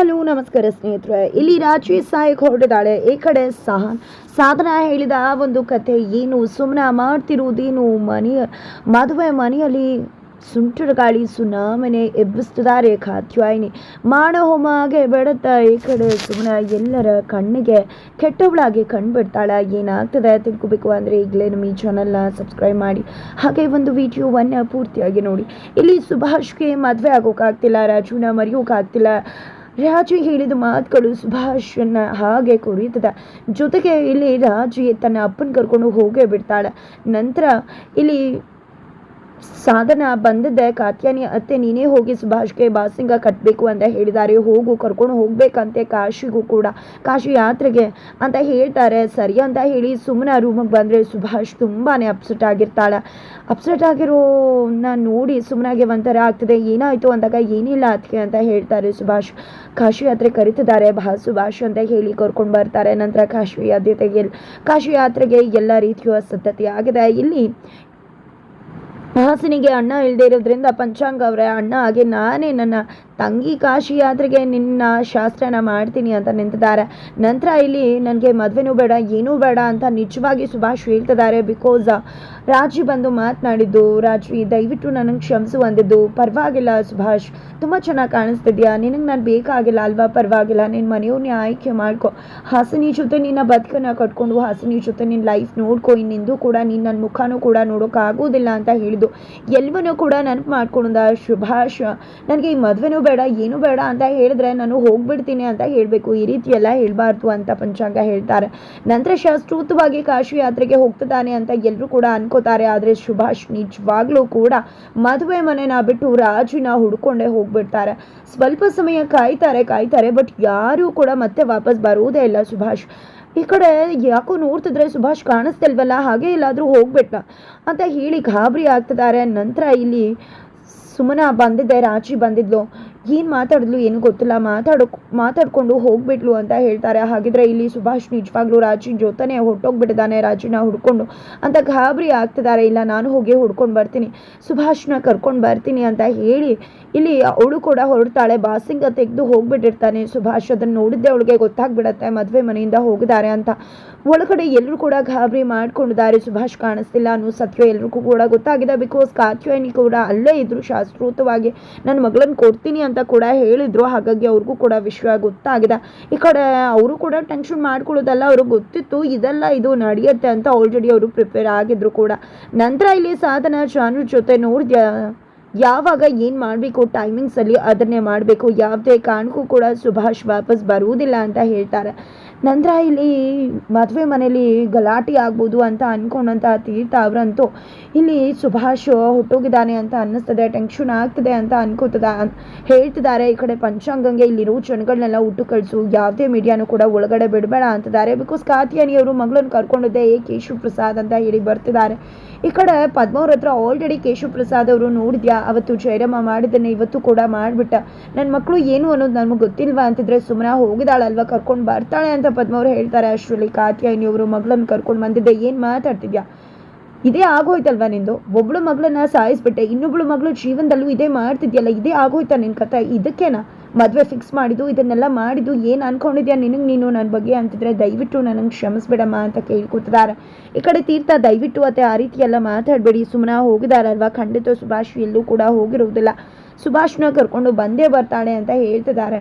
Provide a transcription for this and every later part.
Hello, ನಮಸ್ಕಾರ ಸ್ನೇಹಿತರೆ. ಇಲ್ಲಿ ರಾಜಿ ಸಾಯಕ್ ಹೊರಟಿದ್ದಾಳೆ. ಈ ಕಡೆ ಸಹ ಸಾಧನ ಹೇಳಿದ ಒಂದು ಕತೆ ಏನು? ಸುಮ್ಮನೆ ಮಾಡ್ತಿರುವುದೇನು? ಮನೆಯ ಮದುವೆ ಮನೆಯಲ್ಲಿ ಸುಂಟರ ಗಾಳಿ ಸುನಾಮನೆ ಎಬ್ಬಿಸ್ತಿದ್ದಾರೆ ಕಾತ್ಯಾಯಿನಿ ಮಾಡ ಹೋಮ ಹಾಗೆ ಬೆಡುತ್ತಾ? ಈ ಕಡೆ ಸುಮ್ಮನೆ ಎಲ್ಲರ ಕಣ್ಣಿಗೆ ಕೆಟ್ಟವಳಾಗಿ ಕಣ್ಬಿಡ್ತಾಳೆ. ಏನಾಗ್ತದೆ ತಿಳ್ಕೊಬೇಕು ಅಂದರೆ ಈಗಲೇ ನಮ್ಮ ಈ ಚಾನಲ್ನ ಸಬ್ಸ್ಕ್ರೈಬ್ ಮಾಡಿ. ಹಾಗೆ ಒಂದು ವಿಡಿಯೋವನ್ನು ಪೂರ್ತಿಯಾಗಿ ನೋಡಿ. ಇಲ್ಲಿ ಸುಭಾಷ್ಗೆ ಮದುವೆ ಆಗೋಕ್ಕಾಗ್ತಿಲ್ಲ, ರಾಜುನ ಮರೆಯೋಕ್ಕಾಗ್ತಿಲ್ಲ. ರಾಜು ಹೇಳಿದ ಮಾತುಗಳು ಸುಭಾಷನ್ನ ಹಾಗೆ ಕುರಿತದ. ಜೊತೆಗೆ ಇಲ್ಲಿ ರಾಜು ತನ್ನ ಅಪ್ಪನ ಕರ್ಕೊಂಡು ಹೋಗೇ ಬಿಡ್ತಾಳೆ. ನಂತರ ಇಲ್ಲಿ ಸಾಧನ ಬಂದದ್ದೆ ಕಾತ್ಯಾನಿ ಅತ್ತೆ, ನೀನೇ ಹೋಗಿ ಸುಭಾಷ್ಗೆ ಬಾಸಿಂಗ ಕಟ್ಟಬೇಕು ಅಂತ ಹೇಳಿದ್ದಾರೆ. ಹೋಗು, ಕರ್ಕೊಂಡು ಹೋಗ್ಬೇಕಂತೆ ಕಾಶಿಗೂ ಕೂಡ. ಕಾಶಿ ಯಾತ್ರೆಗೆ ಅಂತ ಹೇಳ್ತಾರೆ. ಸರಿ ಅಂತ ಹೇಳಿ ಸುಮ್ಮನೆ ರೂಮಿಗೆ ಬಂದರೆ ಸುಭಾಷ್ ತುಂಬಾ ಅಪ್ಸೆಟ್ ಆಗಿರ್ತಾಳೆ. ಅಪ್ಸೆಟ್ ಆಗಿರೋನ ನೋಡಿ ಸುಮ್ಮನಾಗೆ ಒಂಥರ ಆಗ್ತದೆ. ಏನಾಯಿತು ಅಂದಾಗ, ಏನಿಲ್ಲ ಅದಕ್ಕೆ ಅಂತ ಹೇಳ್ತಾರೆ ಸುಭಾಷ್. ಕಾಶಿ ಯಾತ್ರೆ ಕರಿತಿದ್ದಾರೆ. ಬಾ ಸುಭಾಷ್ ಅಂತ ಹೇಳಿ ಕರ್ಕೊಂಡು ಬರ್ತಾರೆ. ನಂತರ ಕಾಶಿ ಆದ್ಯತೆಗೆ ಕಾಶಿ ಯಾತ್ರೆಗೆ ಎಲ್ಲ ರೀತಿಯ ಸಿದ್ಧತೆ ಆಗಿದೆ. ಇಲ್ಲಿ ಹಾಸನಿಗೆ ಅಣ್ಣ ಇಲ್ಲದೆ ಇರೋದ್ರಿಂದ ಪಂಚಾಂಗ ಅವರೇ ಅಣ್ಣ ಹಾಗೆ ನಾನೇ ನನ್ನ ತಂಗಿ ಕಾಶಿ ಯಾತ್ರೆಗೆ ನಿನ್ನ ಶಾಸ್ತ್ರನ ಮಾಡ್ತೀನಿ ಅಂತ ನಿಂತಿದ್ದಾರೆ. ನಂತರ ಇಲ್ಲಿ ನನಗೆ ಮದುವೆನೂ ಬೇಡ, ಏನೂ ಬೇಡ ಅಂತ ನಿಜವಾಗಿ ಸುಭಾಷ್ ಹೇಳ್ತಿದ್ದಾರೆ. ಬಿಕಾಸ್ ರಾಜಿ ಬಂದು ಮಾತನಾಡಿದ್ದು, ರಾಜಿ ದಯವಿಟ್ಟು ನನಗೆ ಕ್ಷಮಿಸು ಅಂದಿದ್ದು. ಪರವಾಗಿಲ್ಲ ಸುಭಾಷ್, ತುಂಬ ಚೆನ್ನಾಗಿ ಕಾಣಿಸ್ತಿದ್ಯಾ? ನಿನಗೆ ನಾನು ಬೇಕಾಗಿಲ್ಲ ಅಲ್ವಾ? ಪರವಾಗಿಲ್ಲ ನಿನ್ನ ಮನೆಯವ್ರನ್ನೇ ಆಯ್ಕೆ ಮಾಡ್ಕೊ. ಹಸನಿ ಜೊತೆ ನಿನ್ನ ಬದುಕನ್ನ ಕಟ್ಕೊಂಡು, ಹಸನಿ ಜೊತೆ ನಿನ್ನ ಲೈಫ್ ನೋಡ್ಕೊ. ಇನ್ನೆಂದೂ ಕೂಡ ನೀನು ನನ್ನ ಮುಖನೂ ಕೂಡ ನೋಡೋಕ್ಕಾಗೋದಿಲ್ಲ ಅಂತ ಹೇಳಿದ್ದು. ಎಲ್ಲವನ್ನೂ ಕೂಡ ನೆನಪು ಮಾಡ್ಕೊಂಡ ಸುಭಾಷ್, ನನಗೆ ಈ ಮದುವೆನೂ ಬೇಡ, ಏನು ಬೇಡ ಅಂತ ಹೇಳಿದ್ರೆ ನಾನು ಹೋಗ್ಬಿಡ್ತೀನಿ ಅಂತ ಹೇಳಬೇಕು. ಈ ರೀತಿ ಎಲ್ಲ ಹೇಳಬಾರ್ದು ಅಂತ ಪಂಚಾಂಗ ಹೇಳ್ತಾರೆ. ನಂತರ ಶಾಸ್ತ್ರೋತವಾಗಿ ಕಾಶಿ ಯಾತ್ರೆಗೆ ಹೋಗ್ತಿದ್ದಾನೆ ಅಂತ ಎಲ್ಲರೂ ಕೂಡ ಅನ್ಕೋತಾರೆ. ಆದರೆ ಸುಭಾಷ್ ನಿಜವಾಗ್ಲೂ ಕೂಡ ಮದುವೆ ಮನೆನ ಬಿಟ್ಟು ರಾಜಿನ ಹುಡ್ಕೊಂಡೇ ಹೋಗ್ಬಿಡ್ತಾರೆ. ಸ್ವಲ್ಪ ಸಮಯ ಕಾಯ್ತಾರೆ ಕಾಯ್ತಾರೆ ಬಟ್ ಯಾರೂ ಕೂಡ ಮತ್ತೆ ವಾಪಸ್ ಬರುವುದೇ ಇಲ್ಲ ಸುಭಾಷ್. ಈ ಕಡೆ ಯಾಕೋ ನೋಡ್ತಿದ್ರೆ ಸುಭಾಷ್ ಕಾಣಿಸ್ತಿಲ್ವಲ್ಲ, ಹಾಗೆ ಎಲ್ಲಾದರೂ ಹೋಗ್ಬಿಟ್ಟ ಅಂತ ಹೇಳಿ ಗಾಬರಿ ಆಗ್ತಿದ್ದಾರೆ. ನಂತರ ಇಲ್ಲಿ ಸುಮನ ಬಂದಿದ್ದೆ, ರಾಜಿ ಬಂದಿದ್ಲು. ಏನು ಮಾತಾಡಿದ್ಲು ಏನು ಗೊತ್ತಿಲ್ಲ, ಮಾತಾಡೋ, ಮಾತಾಡ್ಕೊಂಡು ಹೋಗ್ಬಿಟ್ಲು ಅಂತ ಹೇಳ್ತಾರೆ. ಹಾಗಿದ್ರೆ ಇಲ್ಲಿ ಸುಭಾಷ್ ನಿಜವಾಗ್ಲೂ ರಾಜಿನ ಜೊತೆನೆ ಹೊಟ್ಟೋಗ್ಬಿಟ್ಟಿದ್ದಾನೆ ರಾಜಿನ ಹುಡ್ಕೊಂಡು ಅಂತ ಗಾಬರಿ ಆಗ್ತಿದ್ದಾರೆ. ಇಲ್ಲ, ನಾನು ಹೋಗಿ ಹುಡ್ಕೊಂಡು ಬರ್ತೀನಿ, ಸುಭಾಷ್ನ ಕರ್ಕೊಂಡು ಬರ್ತೀನಿ ಅಂತ ಹೇಳಿ ಇಲ್ಲಿ ಅವಳು ಕೂಡ ಹೊರಡ್ತಾಳೆ. ಬಾಸಿಂಗ ತೆಗೆದು ಹೋಗ್ಬಿಟ್ಟಿರ್ತಾನೆ. ಸುಭಾಷ್ ಅದನ್ನು ನೋಡಿದ್ದೆ ಅವಳಿಗೆ ಗೊತ್ತಾಗ್ಬಿಡತ್ತೆ, ಮದುವೆ ಮನೆಯಿಂದ ಹೋಗಿದ್ದಾರೆ ಅಂತ. ಒಳಗಡೆ ಎಲ್ಲರೂ ಕೂಡ ಗಾಬರಿ ಮಾಡ್ಕೊಂಡಿದ್ದಾರೆ. ಸುಭಾಷ್ ಕಾಣಿಸ್ತಿಲ್ಲ ಅನ್ನೋ ಸತ್ಯ ಎಲ್ರಿಗೂ ಕೂಡ ಗೊತ್ತಾಗಿದೆ. ಬಿಕಾಸ್ ಕಾತ್ಯಾಯಿನಿ ಕೂಡ ಅಲ್ಲೇ ಇದ್ರು ಶಾಸ್ತ್ರೋತವಾಗಿ ನನ್ನ ಮಗಳನ್ನ ಕೊಡ್ತೀನಿ ಅಂತ ಕೂಡ ಹೇಳಿದ್ರು. ಹಾಗಾಗಿ ಅವ್ರಿಗೂ ಕೂಡ ವಿಷಯ ಗೊತ್ತಾಗಿದೆ. ಈ ಕಡೆ ಅವರು ಕೂಡ ಟೆನ್ಷನ್ ಮಾಡ್ಕೊಳ್ಳೋದಲ್ಲ, ಅವ್ರಿಗೆ ಗೊತ್ತಿತ್ತು. ಇದೆಲ್ಲ ಇದು ನಡೆಯುತ್ತೆ ಅಂತ ಆಲ್ರೆಡಿ ಅವರು ಪ್ರಿಪೇರ್ ಆಗಿದ್ರು ಕೂಡ. ನಂತರ ಇಲ್ಲಿ ಸಾಧನ ಜಾನು ಜೊತೆ ನೋಡಿದ ಯಾವಾಗ ಏನು ಮಾಡಬೇಕು ಟೈಮಿಂಗ್ಸಲ್ಲಿ ಅದನ್ನೇ ಮಾಡಬೇಕು. ಯಾವುದೇ ಕಾರಣಕ್ಕೂ ಕೂಡ ಸುಭಾಷ್ ವಾಪಸ್ ಬರುವುದಿಲ್ಲ ಅಂತ ಹೇಳ್ತಾರೆ. ನಂತರ ಇಲ್ಲಿ ಮದುವೆ ಮನೇಲಿ ಗಲಾಟೆ ಆಗ್ಬೋದು ಅಂತ ಅಂದ್ಕೊಂಡಂಥ ತೀರ್ಥ ಅವರಂತೂ ಇಲ್ಲಿ ಸುಭಾಷ್ ಹುಟ್ಟೋಗಿದ್ದಾನೆ ಅಂತ ಅನ್ನಿಸ್ತದೆ ಟೆನ್ಷನ್ ಆಗ್ತದೆ ಅಂತ ಅನ್ಕೋತದ, ಹೇಳ್ತಿದ್ದಾರೆ. ಈ ಕಡೆ ಪಂಚಾಂಗಂಗೆ ಇಲ್ಲಿರುವ ಜನಗಳನ್ನೆಲ್ಲ ಹುಟ್ಟು ಕಳಿಸು, ಯಾವುದೇ ಮೀಡಿಯಾನು ಕೂಡ ಒಳಗಡೆ ಬಿಡಬೇಡ ಅಂತಿದ್ದಾರೆ. ಬಿಕಾಸ್ ಕಾತ್ಯಾನಿಯವರು ಮಗಳನ್ನ ಕರ್ಕೊಂಡಿದ್ದೆ ಏ ಕೇಶವ್ ಪ್ರಸಾದ್ ಅಂತ ಹೇಳಿ ಬರ್ತಿದ್ದಾರೆ. ಈ ಕಡೆ ಪದ್ಮವ್ರ ಹತ್ರ ಆಲ್ರೆಡಿ ಕೇಶವ್ ಪ್ರಸಾದ್ ಅವರು ನೋಡಿದ್ಯಾ? ಅವತ್ತು ಜಯರಮ್ಮ ಮಾಡಿದ್ದಾನೆ ಇವತ್ತು ಕೂಡ ಮಾಡಿಬಿಟ್ಟ. ನನ್ನ ಮಕ್ಕಳು ಏನು ಅನ್ನೋದು ನಮಗೆ ಗೊತ್ತಿಲ್ವಾ ಅಂತಿದ್ರೆ ಸುಮ್ಮನೆ ಹೋಗಿದಾಳಲ್ವಾ ಕರ್ಕೊಂಡು ಬರ್ತಾಳೆ ಅಂತ ಪದ್ಮವ್ರು ಹೇಳ್ತಾರೆ ಅಷ್ಟರಲ್ಲಿ ಕಾತ್ಯಾಯಿನಿ ಅವರು ಮಗಳನ್ನ ಕರ್ಕೊಂಡು ಬಂದಿದ್ದೆ, ಏನು ಮಾತಾಡ್ತಿದ್ಯಾ? ಇದೇ ಆಗೋಯ್ತಲ್ವಾ ನಿಂದು? ಒಬ್ಳು ಮಗಳನ್ನ ಸಾಯಿಸ್ಬಿಟ್ಟೆ, ಇನ್ನೊಬ್ಳು ಮಗಳು ಜೀವನದಲ್ಲೂ ಇದೇ ಮಾಡ್ತಿದ್ಯಲ್ಲ, ಇದೇ ಆಗೋಯ್ತಾ ನಿನ್ನ ಕಥೆ ಇದಕ್ಕೇನಾ? ಮದುವೆ ಫಿಕ್ಸ್ ಮಾಡಿದ್ದು, ಇದನ್ನೆಲ್ಲ ಮಾಡಿದ್ದು ಏನು ಅನ್ಕೊಂಡಿದ್ಯಾ ನಿನಗೆ ನೀನು? ನನ್ನ ಬಗ್ಗೆ ಅಂತಿದ್ರೆ ದಯವಿಟ್ಟು ನನಗೆ ಕ್ಷಮಿಸ್ಬಿಡಮ್ಮ ಅಂತ ಕೇಳ್ಕೊತಿದ್ದಾರೆ. ಈ ಕಡೆ ತೀರ್ಥ, ದಯವಿಟ್ಟು ಅತ್ತೆ, ಆ ರೀತಿ ಎಲ್ಲ ಮಾತಾಡಬೇಡಿ. ಸುಮ್ಮನೆ ಹೋಗಿದಾರಲ್ವಾ? ಖಂಡಿತ ಸುಭಾಷ್ ಎಲ್ಲೂ ಕೂಡ ಹೋಗಿರುವುದಿಲ್ಲ ಸುಭಾಷ್ನ ಕರ್ಕೊಂಡು ಬಂದೇ ಬರ್ತಾಳೆ ಅಂತ ಹೇಳ್ತಿದ್ದಾರೆ.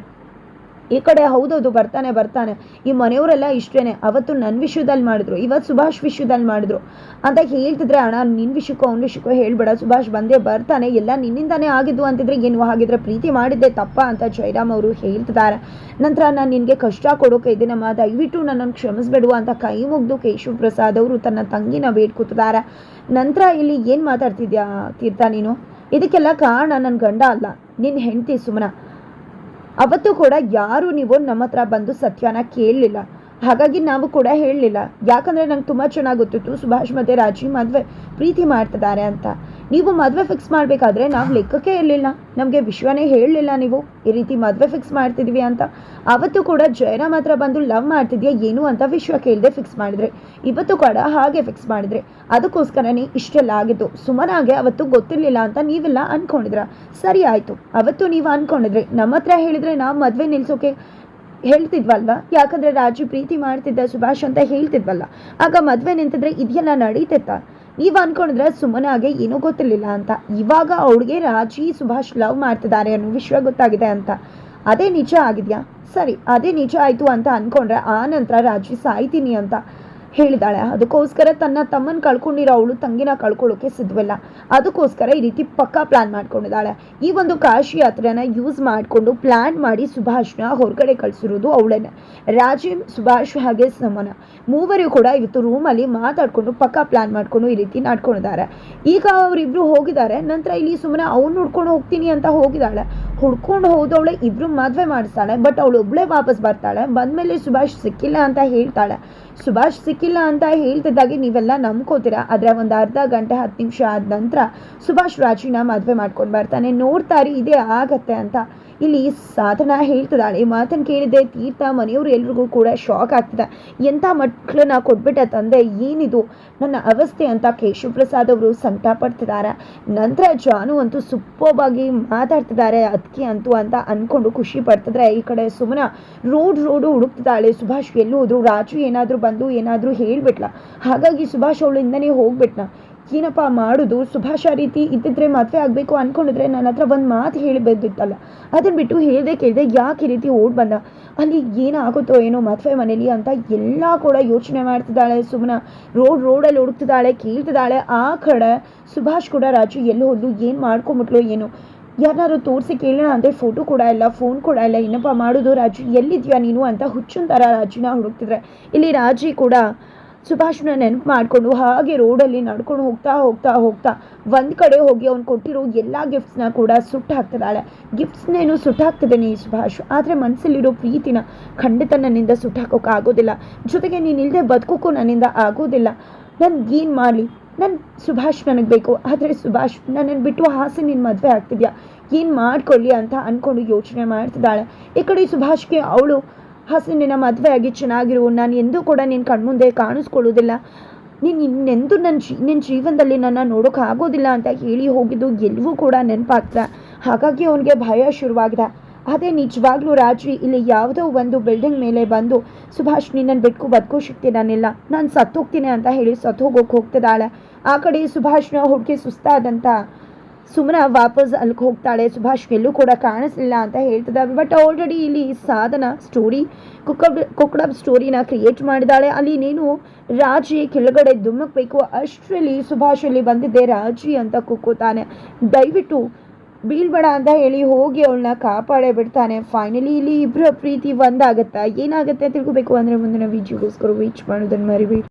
ಈ ಕಡೆ ಹೌದೌದು, ಬರ್ತಾನೆ ಬರ್ತಾನೆ. ಈ ಮನೆಯವರೆಲ್ಲ ಇಷ್ಟೇನೆ. ಅವತ್ತು ನನ್ನ ವಿಷಯದಲ್ಲಿ ಮಾಡಿದ್ರು, ಇವತ್ತು ಸುಭಾಷ್ ವಿಷಯದಲ್ಲಿ ಮಾಡಿದ್ರು. ಅಂತ ಹೇಳ್ತಿದ್ರೆ, ಅಣ್ಣ ನಿನ್ನ ವಿಷಯಕ್ಕೋ, ಅವ್ನ ವಿಷಯಕ್ಕೋ ಹೇಳ್ಬೇಡ. ಸುಭಾಷ್ ಬಂದೇ ಬರ್ತಾನೆ. ಎಲ್ಲ ನಿನ್ನಿಂದಾನೇ ಆಗಿದ್ದು ಅಂತಿದ್ರೆ ಏನು ಹಾಗಿದ್ರೆ ಪ್ರೀತಿ ಮಾಡಿದ್ದೆ ತಪ್ಪ ಅಂತ ಜಯರಾಮ್ ಅವರು ಹೇಳ್ತಿದ್ದಾರೆ. ನಂತರ ನಾನು ನಿನಗೆ ಕಷ್ಟ ಕೊಡೋಕೆ ಇದ್ದೀನಮ್ಮ. ದಯವಿಟ್ಟು ನನ್ನನ್ನು ಕ್ಷಮಿಸ್ಬೇಡು ಅಂತ ಕೈ ಮುಗ್ದು ಕೇಶವ್ ಪ್ರಸಾದ್ ಅವರು ತನ್ನ ತಂಗಿನ ಬೇಡ್ಕೊತಿದ್ದಾರೆ ನಂತರ ಇಲ್ಲಿ ಏನು ಮಾತಾಡ್ತಿದ್ಯಾ ತೀರ್ಥ ನೀನು? ಇದಕ್ಕೆಲ್ಲ ಕಾರಣ ನನ್ನ ಗಂಡ ಅಲ್ಲ. ನಿನ್ನ ಹೆಂಡತಿ ಸುಮನ. ಅವತ್ತು ಕೂಡ ಯಾರು ನೀವು ನಮ್ಮ ಹತ್ರ ಬಂದು ಸತ್ಯನ ಕೇಳಲಿಲ್ಲ. ಹಾಗಾಗಿ ನಾವು ಕೂಡ ಹೇಳಲಿಲ್ಲ. ಯಾಕಂದರೆ ನಂಗೆ ತುಂಬ ಚೆನ್ನಾಗಿ ಗೊತ್ತಿತ್ತು. ಸುಭಾಷ್ ಮತ್ತು ರಾಜಿ ಮದುವೆ ಪ್ರೀತಿ ಮಾಡ್ತಿದ್ದಾರೆ ಅಂತ. ನೀವು ಮದುವೆ ಫಿಕ್ಸ್ ಮಾಡಬೇಕಾದ್ರೆ ನಾವು ಲೆಕ್ಕಕ್ಕೆ ಇರಲಿಲ್ಲ. ನಮಗೆ ವಿಶ್ವನೇ ಹೇಳಲಿಲ್ಲ ನೀವು. ಈ ರೀತಿ ಮದುವೆ ಫಿಕ್ಸ್ ಮಾಡ್ತಿದ್ವಿ ಅಂತ. ಅವತ್ತು ಕೂಡ ಜಯರಾಮ್ ಹತ್ರ ಬಂದು ಲವ್ ಮಾಡ್ತಿದ್ಯಾ ಏನು ಅಂತ ವಿಶ್ವ ಕೇಳದೆ ಫಿಕ್ಸ್ ಮಾಡಿದ್ರೆ. ಇವತ್ತು ಕೂಡ ಹಾಗೆ ಫಿಕ್ಸ್ ಮಾಡಿದ್ರೆ. ಅದಕ್ಕೋಸ್ಕರನೇ ಇಷ್ಟೆಲ್ಲ ಆಗಿತ್ತು ಸುಮನಾಗೆ ಅವತ್ತು ಗೊತ್ತಿರಲಿಲ್ಲ ಅಂತ ನೀವೆಲ್ಲ ಅನ್ಕೊಂಡಿದ್ರ ಸರಿ ಆಯಿತು. ಅವತ್ತು ನೀವು ಅನ್ಕೊಂಡಿದ್ರೆ ನಮ್ಮ ಹೇಳಿದ್ರೆ ನಾವು ಮದುವೆ ನಿಲ್ಸೋಕೆ ಹೇಳ್ತಿದ್ವಲ್ವಾ? ಯಾಕಂದ್ರೆ ರಾಜು ಪ್ರೀತಿ ಮಾಡ್ತಿದ್ದ ಸುಭಾಷ್ ಅಂತ ಹೇಳ್ತಿದ್ವಲ್ಲ. ಆಗ ಮದ್ವೆ ನಿಂತಿದ್ರೆ ಇದೆಲ್ಲ ನಡೀತಿತ್ತ? ನೀವು ಅನ್ಕೊಂಡಿದ್ರೆ ಸುಮ್ಮನಾಗೆ ಏನೂ ಗೊತ್ತಿರಲಿಲ್ಲ ಅಂತ. ಇವಾಗ ಅವಳಿಗೆ ರಾಜಿ, ಸುಭಾಷ್ ಲವ್ ಮಾಡ್ತಿದ್ದಾರೆ ಅನ್ನೋ ವಿಷಯ ಗೊತ್ತಾಗಿದೆ ಅಂತ. ಅದೇ ನಿಜ ಆಗಿದೆಯಾ? ಸರಿ, ಅದೇ ನಿಜ ಆಯಿತು ಅಂತ ಅನ್ಕೊಂಡ್ರೆ ಆ ನಂತರ ರಾಜಿ ಸಾಯ್ತೀನಿ ಅಂತ. ಹೇಳಿದಾಳೆ ಅದಕ್ಕೋಸ್ಕರ ತನ್ನ ತಮ್ಮನ ಕಳ್ಕೊಂಡಿರೋ ಅವಳು ತಂಗಿನ ಕಳ್ಕೊಳ್ಳೋಕೆ ಸಿದ್ಧವಿಲ್ಲ. ಅದಕ್ಕೋಸ್ಕರ ಈ ರೀತಿ ಪಕ್ಕಾ ಪ್ಲಾನ್ ಮಾಡ್ಕೊಂಡಿದ್ದಾಳೆ. ಈ ಒಂದು ಕಾಶಿ ಯಾತ್ರೆನ ಯೂಸ್ ಮಾಡಿಕೊಂಡು ಪ್ಲಾನ್ ಮಾಡಿ ಸುಭಾಷ್ನ ಹೊರಗಡೆ ಕಳಿಸಿರೋದು ಅವಳೇನೆ. ರಾಜೀವ್, ಸುಭಾಷ್ ಹಾಗೆ ಸಮನ ಮೂವರು ಕೂಡ ಇವತ್ತು ರೂಮಲ್ಲಿ ಮಾತಾಡ್ಕೊಂಡು ಪಕ್ಕಾ ಪ್ಲಾನ್ ಮಾಡ್ಕೊಂಡು ಈ ರೀತಿ ನಡ್ಕೊಂಡಿದ್ದಾರೆ. ಈಗ ಅವರಿಬ್ರು ಹೋಗಿದ್ದಾರೆ. ನಂತರ ಇಲ್ಲಿ ಸುಮ್ಮನೆ ಅವ್ನು ಹುಡ್ಕೊಂಡು ಹೋಗ್ತೀನಿ ಅಂತ ಹೋಗಿದ್ದಾಳೆ. ಹುಡ್ಕೊಂಡು ಹೋದವಳೆ ಇಬ್ರು ಮದುವೆ ಮಾಡಿಸ್ತಾಳೆ ಬಟ್ ಅವಳು ಒಬ್ಳೆ ವಾಪಸ್ ಬರ್ತಾಳೆ. ಬಂದಮೇಲೆ ಸುಭಾಷ್ ಸಿಕ್ಕಿಲ್ಲ ಅಂತ ಹೇಳ್ತಾಳೆ. ಸುಭಾಷ್ ಸಿಕ್ಕಿಲ್ಲ ಅಂತ ಹೇಳ್ತಿದ್ದಾಗೆ ನೀವೆಲ್ಲ ನಂಬ್ಕೋತೀರಾ? ಆದರೆ ಒಂದು ಅರ್ಧ ಗಂಟೆ ಹತ್ತು ನಿಮಿಷ ಆದ ನಂತರ ಸುಭಾಷ್ ರಾಜಿನ ಮದುವೆ ಮಾಡ್ಕೊಂಡು ಬರ್ತಾನೆ. ನೋಡ್ತಾರೆ ಇದೇ ಆಗತ್ತೆ ಅಂತ. ಇಲ್ಲಿ ಸಾಧನ ಹೇಳ್ತಿದ್ದಾಳೆ ಮಾತನ್ನು ಕೇಳಿದ್ದೆ ತೀರ್ಥ ಮನೆಯವರು ಎಲ್ರಿಗೂ ಕೂಡ ಶಾಕ್ ಆಗ್ತಿದೆ. ಎಂಥ ಮಕ್ಕಳನ್ನ ಕೊಟ್ಬಿಟ್ಟ ತಂದೆ, ಏನಿದು? ನನ್ನ ಅವಸ್ಥೆ ಅಂತ ಕೇಶವ ಪ್ರಸಾದ್ ಅವರು ಸಂಕಟ ಪಡ್ತಿದ್ದಾರೆ ನಂತರ ಜಾನು ಅಂತೂ ಸುಪ್ಪವಾಗಿ ಮಾತಾಡ್ತಿದ್ದಾರೆ ಅದಕ್ಕೆ ಅಂತೂ ಅಂತ ಅಂದ್ಕೊಂಡು ಖುಷಿ ಪಡ್ತಿದ್ರೆ ಈ ಕಡೆ ಸುಮನ ರೋಡ್ ರೋಡು ಹುಡುಕ್ತಿದ್ದಾಳೆ. ಸುಭಾಷ್ ಎಲ್ಲೂ ಹೋದ್ರು? ರಾಜು ಏನಾದರೂ ಬಂದು ಏನಾದರೂ ಹೇಳ್ಬಿಟ್ಲ. ಹಾಗಾಗಿ ಸುಭಾಷ್ ಅವಳಿಂದನೇ ಹೋಗ್ಬಿಟ್ನ. ಏನಪ್ಪ ಮಾಡೋದು ಸುಭಾಷ ರೀತಿ ಇದ್ದಿದ್ರೆ ಮದುವೆ ಆಗಬೇಕು ಅನ್ಕೊಂಡಿದ್ರೆ ನನ್ನ ಹತ್ರ ಒಂದು ಮಾತು ಹೇಳಿ ಬಂದಿತ್ತಲ್ಲ. ಅದನ್ ಬಿಟ್ಟು ಹೇಳ್ದೆ ಕೇಳಿದೆ ಯಾಕೆ ಈ ರೀತಿ ಓಡ್ ಬಂದ? ಅಲ್ಲಿ ಏನಾಗುತ್ತೋ ಏನೋ ಮದುವೆ ಮನೇಲಿ ಅಂತ ಎಲ್ಲ ಕೂಡ ಯೋಚನೆ ಮಾಡ್ತಿದ್ದಾಳೆ ಸುಮ್ಮನೆ ರೋಡ್ ರೋಡಲ್ಲಿ ಹುಡುಕ್ತಿದ್ದಾಳೆ, ಕೇಳ್ತಿದ್ದಾಳೆ. ಆ ಕಡೆ ಸುಭಾಷ್ ಕೂಡ ರಾಜು ಎಲ್ಲಿ ಹೋದ್ಲು, ಏನು ಮಾಡ್ಕೊಂಬಿಟ್ಲು ಏನು. ಯಾರನ್ನಾರು ತೋರಿಸಿ ಕೇಳೋಣ ಅಂದರೆ ಫೋಟೋ ಕೂಡ ಇಲ್ಲ ಫೋನ್ ಕೂಡ ಇಲ್ಲ. ಏನಪ್ಪ ಮಾಡೋದು ರಾಜು, ಎಲ್ಲಿದ್ಯಾ ನೀನು ಅಂತ ಹುಚ್ಚುಂತಾರ ಥರ ರಾಜುನ ಹುಡುಕ್ತಿದ್ರೆ. ಇಲ್ಲಿ ರಾಜಿ ಕೂಡ ಸುಭಾಷ್ನ ನೆನಪು ಮಾಡಿಕೊಂಡು ಹಾಗೆ ರೋಡಲ್ಲಿ ನಡ್ಕೊಂಡು ಹೋಗ್ತಾ ಹೋಗ್ತಾ ಹೋಗ್ತಾ ಒಂದು ಕಡೆ ಹೋಗಿ ಅವ್ನು ಕೊಟ್ಟಿರೋ ಎಲ್ಲ ಗಿಫ್ಟ್ಸ್ನ ಕೂಡ ಸುಟ್ಟು ಹಾಕ್ತಿದ್ದಾಳೆ. ಗಿಫ್ಟ್ಸ್ನೇನು ಸುಟ್ಟು ಹಾಕ್ತಿದ್ದಾನೆ ಈ ಸುಭಾಷ್? ಆದರೆ ಮನಸ್ಸಲ್ಲಿರೋ ಪ್ರೀತಿನ ಖಂಡಿತ ನನ್ನಿಂದ ಸುಟ್ಟು ಹಾಕೋಕೆ ಆಗೋದಿಲ್ಲ. ಜೊತೆಗೆ ನೀನು ಇಲ್ಲದೆ ಬದುಕೋಕ್ಕೂ ನನ್ನಿಂದ ಆಗೋದಿಲ್ಲ. ನನ್ಗೆ ಏನು ಮಾಡಲಿ? ನನ್ನ ಸುಭಾಷ್ ನನಗೆ ಬೇಕು. ಆದರೆ ಸುಭಾಷ್ ನನ್ನನ್ನು ಬಿಟ್ಟು ಹಾಸಿ ನಿನ್ನ ಮದುವೆ ಆಗ್ತಿದ್ಯಾ? ಏನು ಮಾಡ್ಕೊಳ್ಳಿ ಅಂತ ಅಂದ್ಕೊಂಡು ಯೋಚನೆ ಮಾಡ್ತಿದ್ದಾಳೆ. ಈ ಕಡೆ ಸುಭಾಷ್ಗೆ ಅವಳು ಹಸಿ ನಿನ್ನ ಮದುವೆ ಆಗಿ ಚೆನ್ನಾಗಿರು, ನಾನು ಎಂದೂ ಕೂಡ ನಿನ್ನ ಕಣ್ಮುಂದೆ ಕಾಣಿಸ್ಕೊಳ್ಳೋದಿಲ್ಲ ನೀನು ಇನ್ನೆಂದು ನನ್ನ ಜೀ ನಿನ್ನ ಜೀವನದಲ್ಲಿ ನನ್ನ ನೋಡೋಕೆ ಆಗೋದಿಲ್ಲ ಅಂತ ಹೇಳಿ ಹೋಗಿದ್ದು ಎಲ್ಲವೂ ಕೂಡ ನೆನಪಾಗ್ತದೆ ಹಾಗಾಗಿ ಅವನಿಗೆ ಭಯ ಶುರುವಾಗಿದೆ. ಅದೇ ನಿಜವಾಗ್ಲೂ ರಾಜಿ ಇಲ್ಲಿ ಯಾವುದೋ ಒಂದು ಬಿಲ್ಡಿಂಗ್ ಮೇಲೆ ಬಂದು, ಸುಭಾಷ್ ನಿನ್ನನ್ನು ಬಿಟ್ಕು, ಬದುಕೋ ಶಕ್ತಿ ನಾನಿಲ್ಲ ನಾನು ಸತ್ತೋಗ್ತೀನಿ ಅಂತ ಹೇಳಿ ಸತ್ತು ಹೋಗೋಕೆ ಹೋಗ್ತಿದ್ದಾಳೆ. ಆ ಕಡೆ ಸುಭಾಷ್ನ ಹುಡುಗಿ ಸುಸ್ತಾದಂಥ ಸುಮ್ಮನ ವಾಪಸ್ ಅಲ್ಲಿಗೆ ಹೋಗ್ತಾಳೆ. ಸುಭಾಷ್, ಎಲ್ಲೂ ಕೂಡ ಕಾಣಿಸ್ಲಿಲ್ಲ ಅಂತ ಹೇಳ್ತಿದ್ದಾವೆ ಬಟ್ ಆಲ್ರೆಡಿ ಇಲ್ಲಿ ಸಾಧನ ಸ್ಟೋರಿ ಕುಕ್ಕಬ್ ಕುಕ್ಕಡಬ್ ಸ್ಟೋರಿನ ಕ್ರಿಯೇಟ್ ಮಾಡಿದ್ದಾಳೆ. ಅಲ್ಲಿ ನೀನು ರಾಜಿ ಕೆಳಗಡೆ ಧುಮ್ಮಕ್ಬೇಕು ಅಷ್ಟರಲ್ಲಿ ಸುಭಾಷ್ ಅಲ್ಲಿ ಬಂದಿದ್ದೆ, ರಾಜಿ ಅಂತ ಕುಕ್ಕೋತಾನೆ ದಯವಿಟ್ಟು ಬೀಳ್ಬೇಡ ಅಂತ ಹೇಳಿ ಹೋಗಿ ಅವಳನ್ನ ಕಾಪಾಡೇ ಬಿಡ್ತಾನೆ. ಫೈನಲಿ ಇಲ್ಲಿ ಇಬ್ಬರ ಪ್ರೀತಿ ಒಂದಾಗುತ್ತಾ? ಏನಾಗುತ್ತೆ ತಿಳ್ಕೊಬೇಕು ಅಂದರೆ ಮುಂದಿನ ವಿಡಿಯೋಗೋಸ್ಕರ ವೀಚ್ ಮಾಡೋದನ್ನು ಮರಿಬೇಡಿ.